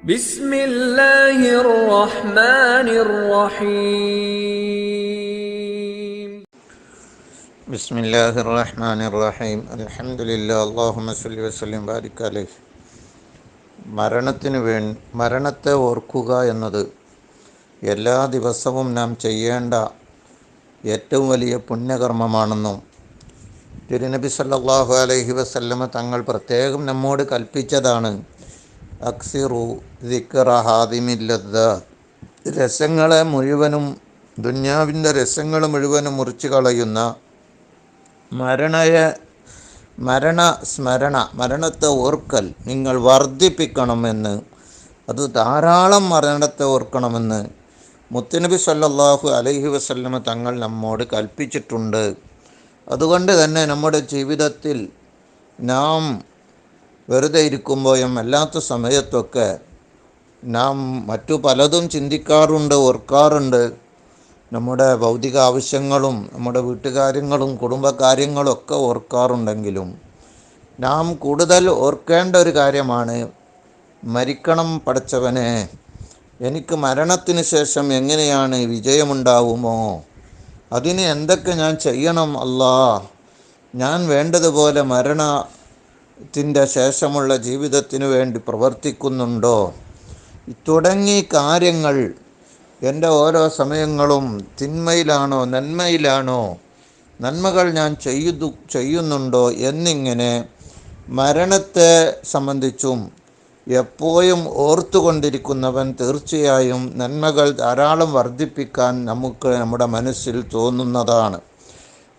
بسم الله الرحمن الرحيم بسم الله الرحمن الرحيم الحمد لله اللهم صل وسلم ബാരിക് അലൈഹി മരണത്തിന് വേ മരണത്തെ ഓർക്കുക എന്നത് എല്ലാ ദിവസവും നാം ചെയ്യേണ്ട ഏറ്റവും വലിയ പുണ്യകർമ്മമാണെന്നും തിരുനബി സല്ലല്ലാഹു അലൈഹി വസല്ലമ തങ്ങൾ പ്രത്യേകം നമ്മോട് കൽപ്പിച്ചതാണ് അക്സിറു ദിക്കറ ഹാദിമില്ലദ്ദ രസങ്ങളെ മുഴുവനും ദുന്യാവിന്റെ രസങ്ങൾ മുഴുവനും മുറിച്ചു കളയുന്ന മരണയെ മരണ സ്മരണ മരണത്തെ ഓർക്കൽ നിങ്ങൾ വർദ്ധിപ്പിക്കണമെന്ന് അത് ധാരാളം മരണത്തെ ഓർക്കണമെന്ന് മുത്തനബി സല്ലല്ലാഹു അലൈഹി വസല്ലമ തങ്ങൾ നമ്മോട് കൽപ്പിച്ചിട്ടുണ്ട്. അതുകൊണ്ട് തന്നെ നമ്മുടെ ജീവിതത്തിൽ നാം വെറുതെ ഇരിക്കുമ്പോഴും അല്ലാത്ത സമയത്തൊക്കെ നാം മറ്റു പലതും ചിന്തിക്കാറുണ്ട് ഓർക്കാറുണ്ട്. നമ്മുടെ ഭൗതിക ആവശ്യങ്ങളും നമ്മുടെ വീട്ടുകാര്യങ്ങളും കുടുംബകാര്യങ്ങളൊക്കെ ഓർക്കാറുണ്ടെങ്കിലും നാം കൂടുതൽ ഓർക്കേണ്ട ഒരു കാര്യമാണ് മരിക്കണം പഠിച്ചവനെ. എനിക്ക് മരണത്തിന് ശേഷം എങ്ങനെയാണ് വിജയമുണ്ടാവുമോ? അതിന് എന്തൊക്കെ ഞാൻ ചെയ്യണം അല്ലാ ഞാൻ വേണ്ടതുപോലെ മരണത്തിന്റെ ശേഷമുള്ള ജീവിതത്തിനു വേണ്ടി പ്രവർത്തിക്കുന്നുണ്ടോ? തുടങ്ങി കാര്യങ്ങൾ എന്റെ ഓരോ സമയങ്ങളും തിന്മയിലാണോ നന്മയിലാണോ നന്മകൾ ഞാൻ ചെയ്തു ചെയ്യുന്നുണ്ടോ എന്നിങ്ങനെ മരണത്തെ സംബന്ധിച്ചും എപ്പോഴും ഓർത്തുകൊണ്ടിരിക്കുന്നവൻ തീർച്ചയായും നന്മകൾ ധാരാളം വർദ്ധിപ്പിക്കാൻ നമുക്ക് നമ്മുടെ മനസ്സിൽ തോന്നുന്നതാണ്.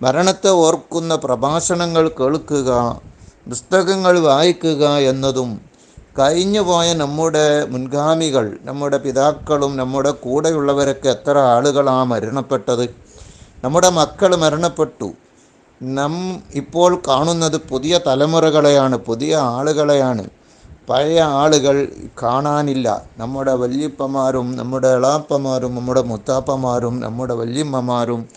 മരണത്തെ ഓർക്കുന്ന പ്രഭാഷണങ്ങൾ കേൾക്കുക പുസ്തകങ്ങൾ വായിക്കുക എന്നതും കഴിഞ്ഞുപോയ നമ്മുടെ മുൻഗാമികൾ നമ്മുടെ പിതാക്കളും നമ്മുടെ കൂടെയുള്ളവരൊക്കെ എത്ര ആളുകളാണ് മരണപ്പെട്ടത്? നമ്മുടെ മക്കൾ മരണപ്പെട്ടു. നം ഇപ്പോൾ കാണുന്നത് പുതിയ തലമുറകളെയാണ് പുതിയ ആളുകളെയാണ്. പഴയ ആളുകൾ കാണാനില്ല. നമ്മുടെ വല്യപ്പമാരും നമ്മുടെ എളാപ്പമാരും നമ്മുടെ മുത്താപ്പമാരും നമ്മുടെ വല്യമ്മമാരും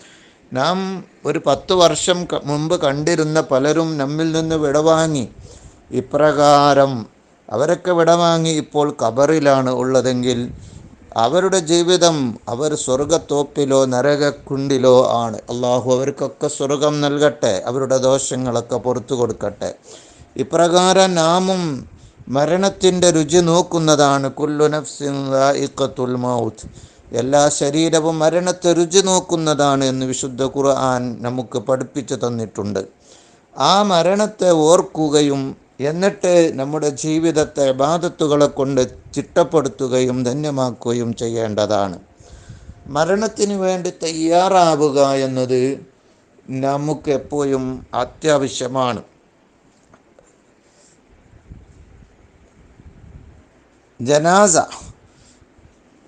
നാം ഒരു പത്ത് വർഷം മുമ്പ് കണ്ടിരുന്ന പലരും നമ്മിൽ നിന്ന് വിടവാങ്ങി. ഇപ്രകാരം അവരൊക്കെ വിടവാങ്ങി ഇപ്പോൾ കബറിലാണ് ഉള്ളതെങ്കിൽ അവരുടെ ജീവിതം അവർ സ്വർഗത്തോപ്പിലോ നരകക്കുണ്ടിലോ ആണ്. അള്ളാഹു അവർക്കൊക്കെ സ്വർഗം നൽകട്ടെ അവരുടെ ദോഷങ്ങളൊക്കെ പുറത്തു കൊടുക്കട്ടെ. ഇപ്രകാരം നാമും മരണത്തിന്റെ രുചി നോക്കുന്നതാണ്. കുല്ലു നഫ്സിൻ മൗത്ത്. എല്ലാ ശരീരവും മരണത്തെ രുചി നോക്കുന്നതാണ് എന്ന് വിശുദ്ധ ഖുർആൻ നമുക്ക് പഠിപ്പിച്ചു തന്നിട്ടുണ്ട്. ആ മരണത്തെ ഓർക്കുകയും എന്നിട്ട് നമ്മുടെ ജീവിതത്തെ ബാധത്തുകളെ കൊണ്ട് ചിട്ടപ്പെടുത്തുകയും ധന്യമാക്കുകയും ചെയ്യേണ്ടതാണ്. മരണത്തിന് വേണ്ടി തയ്യാറാവുക എന്നത് നമുക്ക് എപ്പോഴും അത്യാവശ്യമാണ്. ജനാസ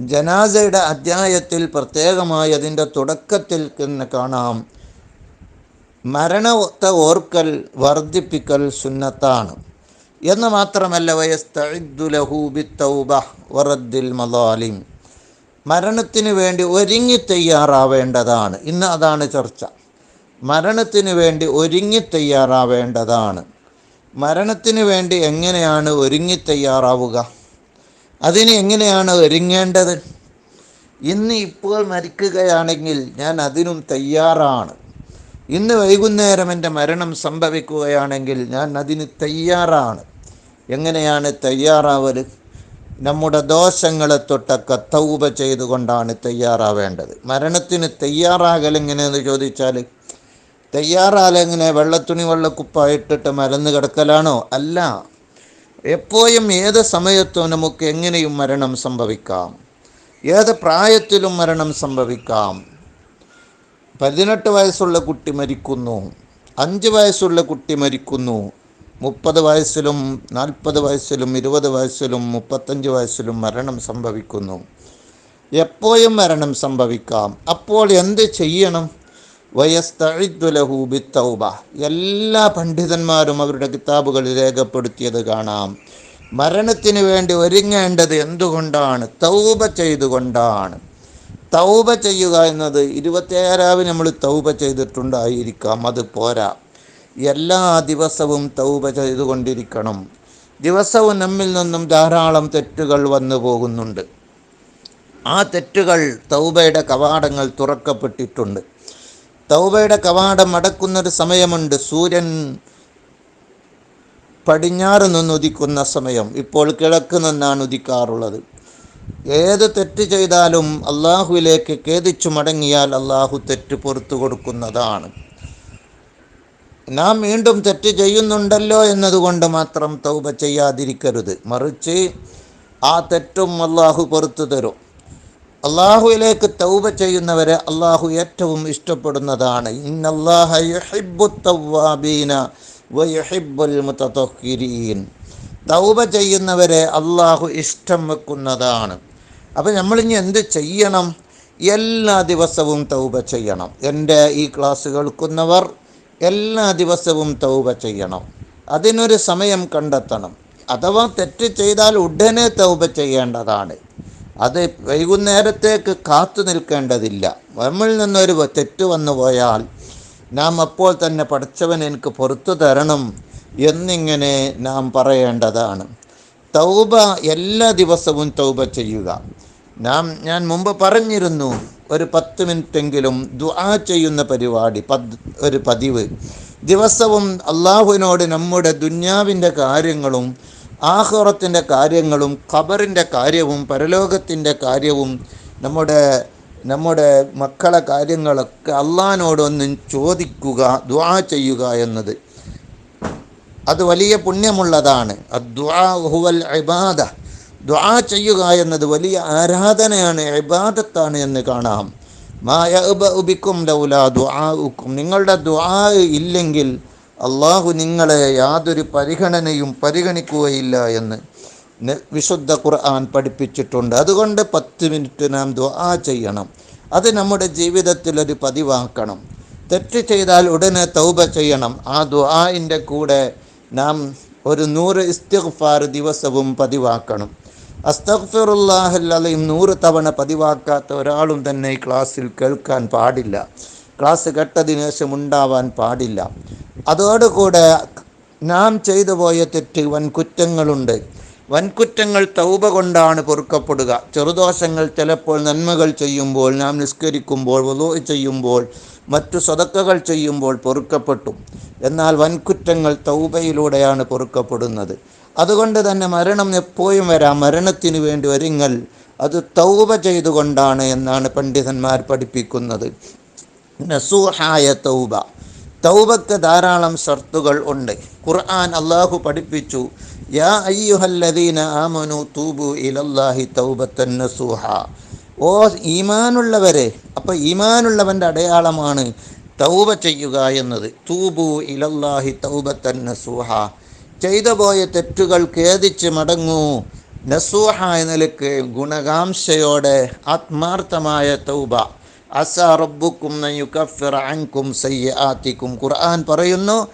ജനാസയുടെ അധ്യായത്തിൽ പ്രത്യേകമായി അതിന്റെ തുടക്കത്തിൽ കാണാം. മരണത്തെ ഓർക്കൽ വർദ്ധിപ്പിക്കൽ സുന്നത്താണ്. എന്ന് മാത്രമല്ല വറദ്ദിൽ മലാലിം മരണത്തിന് വേണ്ടി ഒരുങ്ങി തയ്യാറാവേണ്ടതാണ്. ഇന്ന് അതാണ് ചർച്ച. മരണത്തിന് വേണ്ടി ഒരുങ്ങി തയ്യാറാവേണ്ടതാണ്. മരണത്തിന് വേണ്ടി എങ്ങനെയാണ് ഒരുങ്ങി തയ്യാറാവുക? അതിന് എങ്ങനെയാണ് ഒരുങ്ങേണ്ടത്? ഇന്ന് ഇപ്പോൾ മരിക്കുകയാണെങ്കിൽ ഞാൻ അതിനും തയ്യാറാണ്. ഇന്ന് വൈകുന്നേരം എന്റെ മരണം സംഭവിക്കുകയാണെങ്കിൽ ഞാൻ അതിന് തയ്യാറാണ്. എങ്ങനെയാണ് തയ്യാറാവൽ നമ്മുടെ ദോഷങ്ങളെ തൊട്ടൊക്കെ തൗപ ചെയ്തുകൊണ്ടാണ് തയ്യാറാവേണ്ടത്. മരണത്തിന് തയ്യാറാകൽ എങ്ങനെയെന്ന് ചോദിച്ചാൽ തയ്യാറാലെങ്ങനെ വെള്ളത്തുണി വെള്ളക്കുപ്പായിട്ടിട്ട് മലന്ന് കിടക്കലാണോ? അല്ല. എപ്പോഴും ഏത് സമയത്തും നമുക്ക് എങ്ങനെയും മരണം സംഭവിക്കാം. ഏത് പ്രായത്തിലും മരണം സംഭവിക്കാം. പതിനെട്ട് വയസ്സുള്ള കുട്ടി മരിക്കുന്നു. അഞ്ച് വയസ്സുള്ള കുട്ടി മരിക്കുന്നു. മുപ്പത് വയസ്സിലും നാൽപ്പത് വയസ്സിലും ഇരുപത് വയസ്സിലും മുപ്പത്തഞ്ച് വയസ്സിലും മരണം സംഭവിക്കുന്നു. എപ്പോഴും മരണം സംഭവിക്കാം. അപ്പോൾ എന്ത് ചെയ്യണം? തൗബ എല്ലാ പണ്ഡിതന്മാരും അവരുടെ കിതാബുകളിൽ രേഖപ്പെടുത്തിയത് കാണാം. മരണത്തിന് വേണ്ടി ഒരുങ്ങേണ്ടത് എന്തുകൊണ്ടാണ്? തൗബ ചെയ്തുകൊണ്ടാണ്. തൗബ ചെയ്യുക എന്നത് ഇരുപത്തിയേഴാവ് നമ്മൾ തൗബ ചെയ്തിട്ടുണ്ടായിരിക്കാം. അത് പോരാ. എല്ലാ ദിവസവും തൗബ ചെയ്തുകൊണ്ടിരിക്കണം. ദിവസവും നമ്മിൽ നിന്നും ധാരാളം തെറ്റുകൾ വന്നു പോകുന്നുണ്ട്. ആ തെറ്റുകൾ തൗബയുടെ കവാടങ്ങൾ തുറക്കപ്പെട്ടിട്ടുണ്ട്. തൗബയുടെ കവാടം അടക്കുന്നൊരു സമയമുണ്ട്. സൂര്യൻ പടിഞ്ഞാറ് നിന്ന് ഉദിക്കുന്ന സമയം. ഇപ്പോൾ കിഴക്ക് നിന്നാണ് ഉദിക്കാറുള്ളത്. ഏത് തെറ്റ് ചെയ്താലും അള്ളാഹുവിലേക്ക് ഖേദിച്ചു മടങ്ങിയാൽ അള്ളാഹു തെറ്റ് പുറത്തു കൊടുക്കുന്നതാണ്. നാം വീണ്ടും തെറ്റ് ചെയ്യുന്നുണ്ടല്ലോ എന്നതുകൊണ്ട് മാത്രം തൗബ ചെയ്യാതിരിക്കരുത്. മറിച്ച് ആ തെറ്റും അള്ളാഹു പുറത്തു തരും. അള്ളാഹുവിലേക്ക് തൗബ ചെയ്യുന്നവരെ അള്ളാഹു ഏറ്റവും ഇഷ്ടപ്പെടുന്നതാണ്. തൗബ ചെയ്യുന്നവരെ അള്ളാഹു ഇഷ്ടം വെക്കുന്നതാണ്. അപ്പം നമ്മളിനി എന്ത് ചെയ്യണം? എല്ലാ ദിവസവും തൗബ ചെയ്യണം. എന്റെ ഈ ക്ലാസ് കേൾക്കുന്നവർ എല്ലാ ദിവസവും തൗബ ചെയ്യണം. അതിനൊരു സമയം കണ്ടെത്തണം. അഥവാ തെറ്റ് ചെയ്താൽ ഉടനെ തൗബ ചെയ്യേണ്ടതാണ്. അത് വൈകുന്നേരത്തേക്ക് കാത്തു നിൽക്കേണ്ടതില്ല. നമ്മളിൽ നിന്നൊരു തെറ്റ് വന്നു പോയാൽ നാം അപ്പോൾ തന്നെ പഠിച്ചവൻ എനിക്ക് പുറത്തു തരണം എന്നിങ്ങനെ നാം പറയേണ്ടതാണ്. തൗബ എല്ലാ ദിവസവും തൗബ ചെയ്യുക. നാം ഞാൻ മുമ്പ് പറഞ്ഞിരുന്നു ഒരു പത്ത് മിനിറ്റെങ്കിലും ദുആ ചെയ്യുന്ന പരിപാടി പദ് ഒരു പതിവ്. ദിവസവും അള്ളാഹുവിനോട് നമ്മുടെ ദുന്യാവിന്റെ കാര്യങ്ങളും ആഹുറത്തിന്റെ കാര്യങ്ങളും ഖബറിന്റെ കാര്യവും പരലോകത്തിന്റെ കാര്യവും നമ്മുടെ നമ്മുടെ മക്കളെ കാര്യങ്ങളൊക്കെ അള്ളഹാനോടൊന്നും ചോദിക്കുക ദ്വാ ചെയ്യുക എന്നത് അത് വലിയ പുണ്യമുള്ളതാണ്. ഹുവൽ ഇബാദ. ദ്വാ ചെയ്യുക എന്നത് വലിയ ആരാധനയാണ് ഇബാദത്താണ് എന്ന് കാണാം. മായ ഉബിക്കും ലൗല ദ്വാഉക്കും നിങ്ങളുടെ ദ്വാ ഇല്ലെങ്കിൽ അള്ളാഹു നിങ്ങളെ യാതൊരു പരിഗണനയും പരിഗണിക്കുകയില്ല എന്ന് വിശുദ്ധ ഖുർആൻ പഠിപ്പിച്ചിട്ടുണ്ട്. അതുകൊണ്ട് പത്ത് മിനിറ്റ് നാം ദ്വാ ചെയ്യണം. അത് നമ്മുടെ ജീവിതത്തിൽ ഒരു പതിവാക്കണം. തെറ്റ് ചെയ്താൽ ഉടനെ തൗബ ചെയ്യണം. ആ ദ്വാഇന്റെ കൂടെ നാം ഒരു നൂറ് ഇസ്തിഗ്ഫാർ ദിവസവും പതിവാക്കണം. അസ്തഗ്ഫിറുല്ലാഹല്ലയും നൂറ് തവണ പതിവാക്കാത്ത ഒരാളും തന്നെ ക്ലാസ്സിൽ കേൾക്കാൻ പാടില്ല. ക്ലാസ് കേട്ടതിനു ശേഷം ഉണ്ടാവാൻ പാടില്ല. അതോടുകൂടെ നാം ചെയ്തു പോയ തെറ്റ് വൻകുറ്റങ്ങളുണ്ട്. വൻകുറ്റങ്ങൾ തൗബ കൊണ്ടാണ് പൊറുക്കപ്പെടുക. ചെറുദോഷങ്ങൾ ചിലപ്പോൾ നന്മകൾ ചെയ്യുമ്പോൾ നാം നിസ്കരിക്കുമ്പോൾ വലോ ചെയ്യുമ്പോൾ മറ്റു സ്വതക്കകൾ ചെയ്യുമ്പോൾ പൊറുക്കപ്പെട്ടു. എന്നാൽ വൻകുറ്റങ്ങൾ തൗബയിലൂടെയാണ് പൊറുക്കപ്പെടുന്നത്. അതുകൊണ്ട് തന്നെ മരണം എപ്പോഴും വരാം. മരണത്തിന് വേണ്ടി ഒരുങ്ങൽ. അത് തൗബ ചെയ്തുകൊണ്ടാണ് എന്നാണ് പണ്ഡിതന്മാർ പഠിപ്പിക്കുന്നത്. നസൂഹായ തൗബ. തൗബക്ക് ധാരാളം ഷർത്തുകൾ ഉണ്ട്. ഖുർആൻ അള്ളാഹു പഠിപ്പിച്ചു യാ അയ്യുഹല്ലദീന ആമനു തൂബു തൗബത്തൻ നസൂഹ. ഓ ഈമാനുള്ളവരെ അപ്പോൾ ഈമാനുള്ളവന്റെ അടയാളമാണ് തൗബ ചെയ്യുക എന്നത്. തൂബു ഇലല്ലാഹി തൗബത്തൻ നസൂഹ. ചെയ്തു പോയ തെറ്റുകൾ ഖേദിച്ച് മടങ്ങൂ. നസൂഹ എന്ന നിലയ്ക്ക് ഗുണകാംക്ഷയോടെ ആത്മാർത്ഥമായ തൗബ. അസ റബ്ബുക്കും യുക്കഫിറ അൻകും സയ്യാത്തിക്കും ഖുർആൻ പറയുന്നു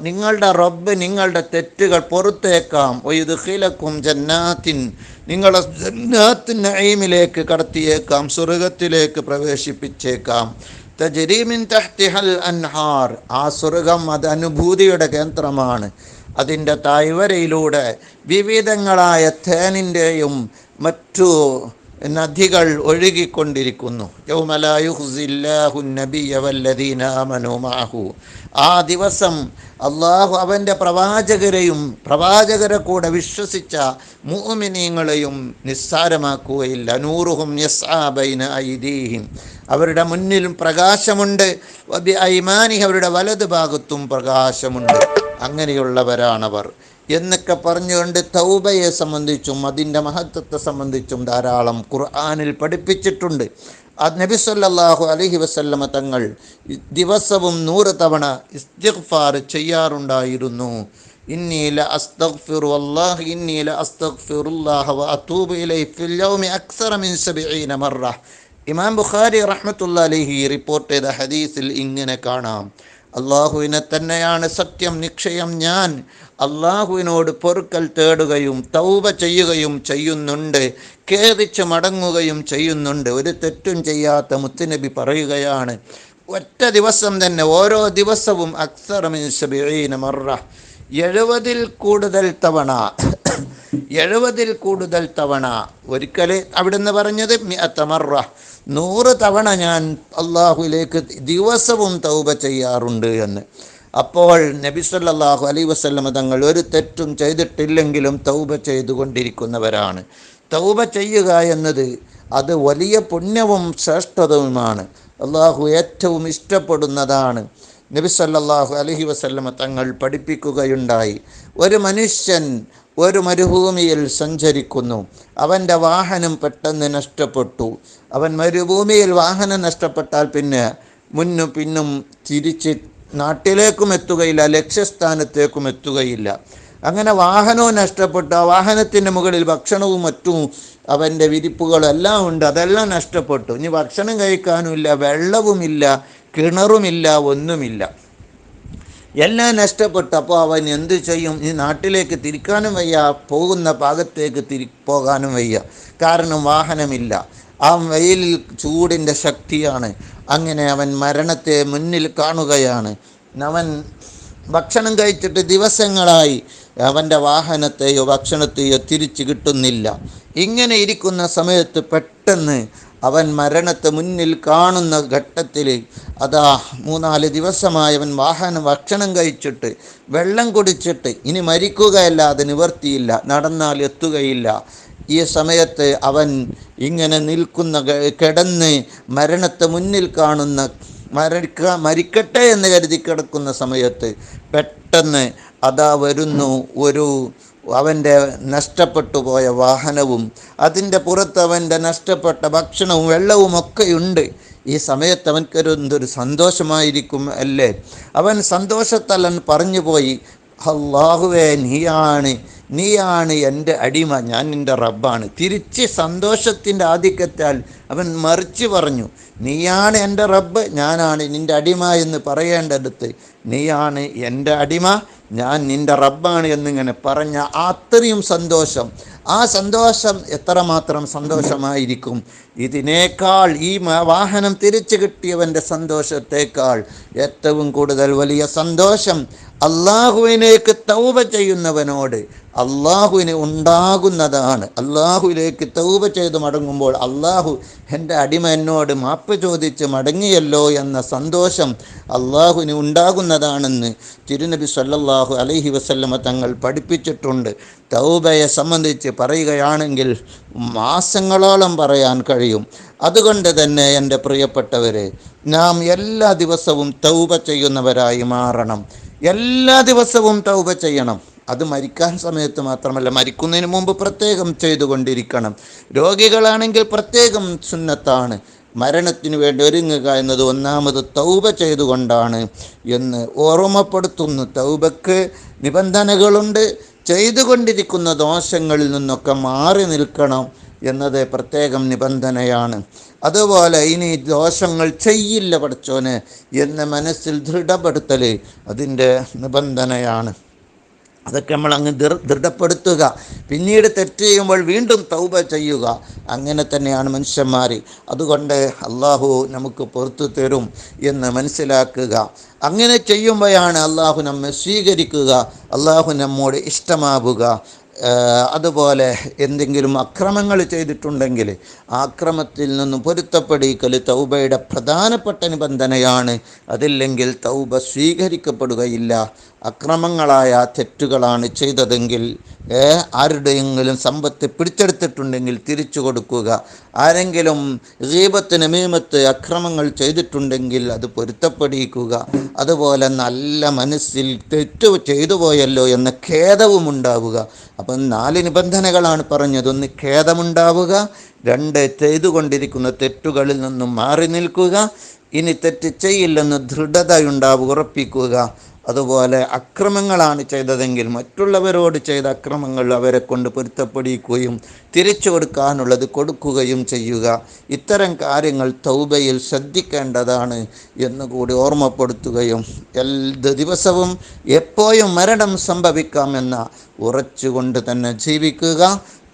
നിങ്ങളുടെ റബ്ബ് നിങ്ങളുടെ തെറ്റുകൾ പുറത്തേക്കാം. ഒയ്ദുഖിലക്കും ജന്നാത്തിൻ നിങ്ങളെ ജന്നാത്തിൻ നഈമിലേക്ക് കടത്തിയേക്കാം സ്വർഗത്തിലേക്ക് പ്രവേശിപ്പിച്ചേക്കാം. തജരീമിൻ തഹ്തിഹൽ അൻഹാർ. ആ സ്വർഗം അത് അനുഭൂതിയുടെ കേന്ദ്രമാണ്. അതിന്റെ തായ്വരയിലൂടെ വിവിധങ്ങളായ തേനിന്റെയും മറ്റു നദികൾ ഒഴുകിക്കൊണ്ടിരിക്കുന്നു. യൗമലായുഹുസില്ലാഹു നബിയ വല്ലദീന ആമനു മാഹു ആ ദിവസം അള്ളാഹു അവന്റെ പ്രവാചകരെയും പ്രവാചകരെ കൂടെ വിശ്വസിച്ച മൂമിനീങ്ങളെയും നിസ്സാരമാക്കുകയില്ല. നൂറുഹും യസ്ആബൈന ഐദീഹിം. അവരുടെ മുന്നിലും പ്രകാശമുണ്ട്. ഐമാനി അവരുടെ വലത് ഭാഗത്തും പ്രകാശമുണ്ട്. അങ്ങനെയുള്ളവരാണവർ. എന്നൊക്കെ പറഞ്ഞുകൊണ്ട് തൗബയെ സംബന്ധിച്ചും അതിന്റെ മഹത്വത്തെ സംബന്ധിച്ചും ധാരാളം ഖുർആാനിൽ പഠിപ്പിച്ചിട്ടുണ്ട്. അത് നബി സല്ലല്ലാഹു അലൈഹി വസല്ലമ തങ്ങൾ ദിവസവും നൂറ് തവണ ഇസ്തിഗ്ഫാർ ചെയ്യാറുണ്ടായിരുന്നു. ഇന്നീല അസ്തഗ്ഫിറു അല്ലാഹ് വ ഇലൈഹി ഫിൽ യൗമി അക്സറ മിൻ സബഈന മറ. ഇമാം ബുഖാരി റഹ്മത്തുള്ള അലഹി റിപ്പോർട്ട് ചെയ്ത ഹദീസിൽ ഇങ്ങനെ കാണാം. അള്ളാഹുവിനെ തന്നെയാണ് സത്യം നിക്ഷയം ഞാൻ. അള്ളാഹുവിനോട് പൊറുക്കൽ തേടുകയും തൗബ ചെയ്യുകയും ചെയ്യുന്നുണ്ട്. ഖേദിച്ച് മടങ്ങുകയും ചെയ്യുന്നുണ്ട്. ഒരു തെറ്റും ചെയ്യാത്ത മുത്തുനബി പറയുകയാണ്. ഒറ്റ ദിവസം തന്നെ ഓരോ ദിവസവും അക്സറമിൻ മറ. എഴുപതിൽ കൂടുതൽ തവണ എഴുപതിൽ കൂടുതൽ തവണ. ഒരിക്കൽ അവിടുന്ന് പറഞ്ഞത് തമറ നൂറ് തവണ ഞാൻ അള്ളാഹുലേക്ക് ദിവസവും തൗബ ചെയ്യാറുണ്ട് എന്ന്. അപ്പോൾ നബി സല്ലല്ലാഹു അലൈഹി വസല്ലമ തങ്ങൾ ഒരു തെറ്റും ചെയ്തിട്ടില്ലെങ്കിലും തൗബ ചെയ്തുകൊണ്ടിരിക്കുന്നവരാണ്. തൗബ ചെയ്യുക എന്നത് അത് വലിയ പുണ്യവും ശ്രേഷ്ഠതവുമാണ്. അള്ളാഹു ഏറ്റവും ഇഷ്ടപ്പെടുന്നതാണ്. നബി സല്ലല്ലാഹു അലൈഹി വസല്ലമ തങ്ങൾ പഠിപ്പിക്കുകയുണ്ടായി. ഒരു മനുഷ്യൻ ഒരു മരുഭൂമിയിൽ സഞ്ചരിക്കുന്നു. അവന്റെ വാഹനം പെട്ടെന്ന് നഷ്ടപ്പെട്ടു. അവൻ മരുഭൂമിയിൽ വാഹനം നഷ്ടപ്പെട്ടാൽ പിന്നെ മുന്നും പിന്നും തിരിച്ച് നാട്ടിലേക്കും എത്തുകയില്ല ലക്ഷ്യസ്ഥാനത്തേക്കും എത്തുകയില്ല. അങ്ങനെ വാഹനവും നഷ്ടപ്പെട്ടു. ആ വാഹനത്തിന്റെ മുകളിൽ ഭക്ഷണവും മറ്റും അവന്റെ വിരിപ്പുകളും എല്ലാം ഉണ്ട്. അതെല്ലാം നഷ്ടപ്പെട്ടു. ഇനി ഭക്ഷണം കഴിക്കാനുമില്ല വെള്ളവുമില്ല കിണറുമില്ല ഒന്നുമില്ല. എല്ലാം നഷ്ടപ്പെട്ടു അപ്പോൾ അവൻ എന്ത് ചെയ്യും? ഈ നാട്ടിലേക്ക് തിരിക്കാനും വയ്യ പോകുന്ന ഭാഗത്തേക്ക് തിരി പോകാനും വയ്യ. കാരണം വാഹനമില്ല. ആ വെയിലിൽ ചൂടിന്റെ ശക്തിയാണ്. അങ്ങനെ അവൻ മരണത്തെ മുന്നിൽ കാണുകയാണ്. അവൻ ഭക്ഷണം കഴിച്ചിട്ട് ദിവസങ്ങളായി അവന്റെ വാഹനത്തെയോ ഭക്ഷണത്തെയോ തിരിച്ചു കിട്ടുന്നില്ല. ഇങ്ങനെ ഇരിക്കുന്ന സമയത്ത് പെട്ടെന്ന് അവൻ മരണത്തെ മുന്നിൽ കാണുന്ന ഘട്ടത്തിൽ അതാ മൂന്നാൽ ദിവസമായി അവൻ വാഹനം ഭക്ഷണം കഴിച്ചിട്ട് വെള്ളം കുടിച്ചിട്ട് ഇനി മരിക്കുകയല്ലാതെ നിവർത്തിയില്ല നടന്നാൽ എത്തുകയില്ല. ഈ സമയത്ത് അവൻ ഇങ്ങനെ നിൽക്കുന്ന കിടന്ന് മരണത്തെ മുന്നിൽ കാണുന്ന മരിക്ക മരിക്കട്ടെ എന്ന് കരുതി കിടക്കുന്ന സമയത്ത് പെട്ടെന്ന് അതാ വരുന്നു ഒരു അവന്റെ നഷ്ടപ്പെട്ടു പോയ വാഹനവും അതിന്റെ പുറത്ത് അവന്റെ നഷ്ടപ്പെട്ട ഭക്ഷണവും വെള്ളവും ഒക്കെയുണ്ട്. ഈ സമയത്ത് അവൻക്കൊരു എന്തൊരു സന്തോഷമായിരിക്കും അല്ലേ? അവൻ സന്തോഷത്തലൻ പറഞ്ഞു പോയി അള്ളാഹുവേ നീയാണ് നീയാണ് എന്റെ അടിമ ഞാൻ നിന്റെ റബ്ബാണ്. തിരിച്ച് സന്തോഷത്തിന്റെ ആധിക്യത്താൽ അവൻ മറിച്ച് പറഞ്ഞു നീയാണ് എന്റെ റബ്ബ് ഞാനാണ് നിന്റെ അടിമ എന്ന് പറയേണ്ടടുത്ത് നീയാണ് എന്റെ അടിമ ഞാൻ നിന്റെ റബ്ബാണ് എന്നിങ്ങനെ പറഞ്ഞ അത്രയും സന്തോഷം. ആ സന്തോഷം എത്രമാത്രം സന്തോഷമായിരിക്കും? ഇതിനേക്കാൾ ഈ വാഹനം തിരിച്ചു കിട്ടിയവന്റെ സന്തോഷത്തേക്കാൾ ഏറ്റവും കൂടുതൽ വലിയ സന്തോഷം അള്ളാഹുവിനേക്ക് തൗബ ചെയ്യുന്നവനോട് അള്ളാഹുവിന് ഉണ്ടാകുന്നതാണ്. അള്ളാഹുവിലേക്ക് തൗബ ചെയ്ത് മടങ്ങുമ്പോൾ അള്ളാഹു എന്റെ അടിമ എന്നോട് മാപ്പ് ചോദിച്ച് മടങ്ങിയല്ലോ എന്ന സന്തോഷം അള്ളാഹുവിന് ഉണ്ടാകുന്നതാണെന്ന് തിരുനബി സല്ലല്ലാഹു അലൈഹി വസല്ലമ തങ്ങൾ പഠിപ്പിച്ചിട്ടുണ്ട്. തൗബയെ സംബന്ധിച്ച് പറയുകയാണെങ്കിൽ മാസങ്ങളോളം പറയാൻ കഴിയും. അതുകൊണ്ട് തന്നെ എന്റെ പ്രിയപ്പെട്ടവരെ നാം എല്ലാ ദിവസവും തൗബ ചെയ്യുന്നവരായി മാറണം. എല്ലാ ദിവസവും തൗബ ചെയ്യണം. അത് മരിക്കാൻ സമയത്ത് മാത്രമല്ല മരിക്കുന്നതിന് മുമ്പ് പ്രത്യേകം ചെയ്തുകൊണ്ടിരിക്കണം. രോഗികളാണെങ്കിൽ പ്രത്യേകം സുന്നത്താണ്. മരണത്തിന് വേണ്ടി ഒരുങ്ങുക എന്നത് ഒന്നാമത് തൗബ ചെയ്തുകൊണ്ടാണ് എന്ന് ഓർമ്മപ്പെടുത്തുന്നു. തൗബക്ക് നിബന്ധനകളുണ്ട്. ചെയ്തുകൊണ്ടിരിക്കുന്ന ദോഷങ്ങളിൽ നിന്നൊക്കെ മാറി നിൽക്കണം. എന്നത് പ്രത്യേകം നിബന്ധനയാണ്. അതുപോലെ ഇനി ദോഷങ്ങൾ ചെയ്യില്ല പഠിച്ചോന് എന്ന് മനസ്സിൽ ദൃഢപ്പെടുത്തൽ അതിന്റെ നിബന്ധനയാണ്. അതൊക്കെ നമ്മൾ അങ്ങ് ദൃഢപ്പെടുത്തുക. പിന്നീട് തെറ്റ് ചെയ്യുമ്പോൾ വീണ്ടും തൗബ ചെയ്യുക. അങ്ങനെ തന്നെയാണ് മനുഷ്യന്മാർ അതുകൊണ്ട് അള്ളാഹു നമുക്ക് പുറത്തു തരും എന്ന് മനസ്സിലാക്കുക. അങ്ങനെ ചെയ്യുമ്പോഴാണ് അള്ളാഹു നമ്മെ സ്വീകരിക്കുക. അള്ളാഹു നമ്മോട് ഇഷ്ടമാവുക. അതുപോലെ എന്തെങ്കിലും അക്രമങ്ങൾ ചെയ്തിട്ടുണ്ടെങ്കിൽ ആക്രമത്തിൽ നിന്നും പൊരുത്തപ്പെടിക്കൽ തൗബയുടെ പ്രധാനപ്പെട്ട നിബന്ധനയാണ്. അതില്ലെങ്കിൽ തൗബ സ്വീകരിക്കപ്പെടുകയില്ല. അക്രമങ്ങളായ തെറ്റുകളാണ് ചെയ്തതെങ്കിൽ ആരുടെയെങ്കിലും സമ്പത്ത് പിടിച്ചെടുത്തിട്ടുണ്ടെങ്കിൽ തിരിച്ചു കൊടുക്കുക. ആരെങ്കിലും ഗീപത്തിന് മീമത്ത് അക്രമങ്ങൾ ചെയ്തിട്ടുണ്ടെങ്കിൽ അത് പൊരുത്തപ്പെടിയിക്കുക അതുപോലെ നല്ല മനസ്സിൽ തെറ്റു ചെയ്തു പോയല്ലോ എന്ന ഖേദവും ഉണ്ടാവുക. അപ്പം നാല് നിബന്ധനകളാണ് പറഞ്ഞത്. ഒന്ന് ഖേദമുണ്ടാവുക രണ്ട് ചെയ്തുകൊണ്ടിരിക്കുന്ന തെറ്റുകളിൽ നിന്നും മാറി നിൽക്കുക ഇനി തെറ്റ് ചെയ്യില്ലെന്ന് ദൃഢതയുണ്ടാവുക ഉറപ്പിക്കുക. അതുപോലെ അക്രമങ്ങളാണ് ചെയ്തതെങ്കിൽ മറ്റുള്ളവരോട് ചെയ്ത അക്രമങ്ങൾ അവരെ കൊണ്ട് പൊരുത്തപ്പെടിക്കുകയും തിരിച്ചു കൊടുക്കാനുള്ളത് കൊടുക്കുകയും ചെയ്യുക. ഇത്തരം കാര്യങ്ങൾ തൗബയിൽ ശ്രദ്ധിക്കേണ്ടതാണ് എന്നുകൂടി ഓർമ്മപ്പെടുത്തുകയും എല്ലാ ദിവസവും എപ്പോഴും മരണം സംഭവിക്കാമെന്ന ഉറച്ചുകൊണ്ട് തന്നെ ജീവിക്കുക.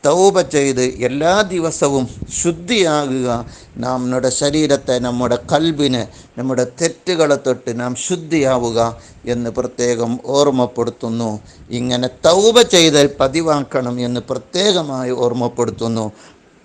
തൗബ ചെയ്ത് എല്ലാ ദിവസവും ശുദ്ധിയാകുക. നമ്മുടെ ശരീരത്തെ നമ്മുടെ കൽബിന് നമ്മുടെ തെറ്റുകളെ തൊട്ട് നാം ശുദ്ധിയാവുക എന്ന് പ്രത്യേകം ഓർമ്മപ്പെടുത്തുന്നു. ഇങ്ങനെ തൗബ ചെയ്ത് പതിവാക്കണം എന്ന് പ്രത്യേകമായി ഓർമ്മപ്പെടുത്തുന്നു.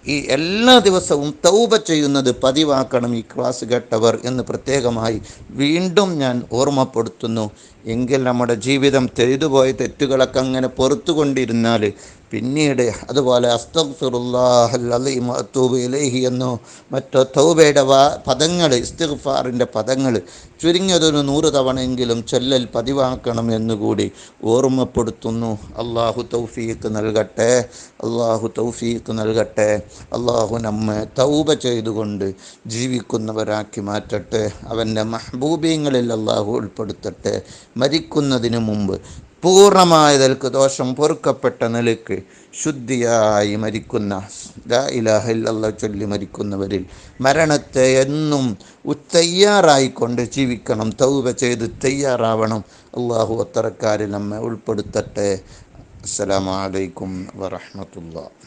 ഈ എല്ലാ ദിവസവും തൗബ ചെയ്യുന്നത് പതിവാക്കണം ഈ ക്ലാസ് കേട്ടവർ എന്ന് പ്രത്യേകമായി വീണ്ടും ഞാൻ ഓർമ്മപ്പെടുത്തുന്നു. എങ്കിൽ നമ്മുടെ ജീവിതം തെരുതുപോയ തെറ്റുകളൊക്കെ അങ്ങനെ പൊറത്തുകൊണ്ടിരുന്നാൽ പിന്നീട് അതുപോലെ അസ്തഫുറുല്ലാഹല്ലീം അത്തൂബ് ഇലൈഹി എന്നോ മറ്റോ തൗബയുടെ പദങ്ങൾ ഇസ്തിഫാറിന്റെ പദങ്ങൾ ചുരുങ്ങിയതൊരു നൂറ് തവണയെങ്കിലും ചൊല്ലൽ പതിവാക്കണം എന്നുകൂടി ഓർമ്മപ്പെടുത്തുന്നു. അള്ളാഹു തൗഫീഖ് നൽകട്ടെ അള്ളാഹു തൗഫീഖ് നൽകട്ടെ അള്ളാഹു നമ്മെ തൗബ ചെയ്തുകൊണ്ട് ജീവിക്കുന്നവരാക്കി മാറ്റട്ടെ അവന്റെ മഹബൂബീങ്ങളിൽ അള്ളാഹു ഉൾപ്പെടുത്തട്ടെ മരിക്കുന്നതിന് മുമ്പ് പൂർണമായതൽക്ക് ദോഷം പൊറുക്കപ്പെട്ട നിലയ്ക്ക് ശുദ്ധിയായി മരിക്കുന്ന ലാ ഇലാഹ ചൊല്ലി മരിക്കുന്നവരിൽ മരണത്തെ എന്നും തയ്യാറായിക്കൊണ്ട് ജീവിക്കണം തൗവ ചെയ്ത് തയ്യാറാവണം. അള്ളാഹു അത്തരക്കാരിൽ നമ്മെ ഉൾപ്പെടുത്തട്ടെ. അസ്സലാമു അലൈക്കും വറഹ്മത്തുള്ളാഹി.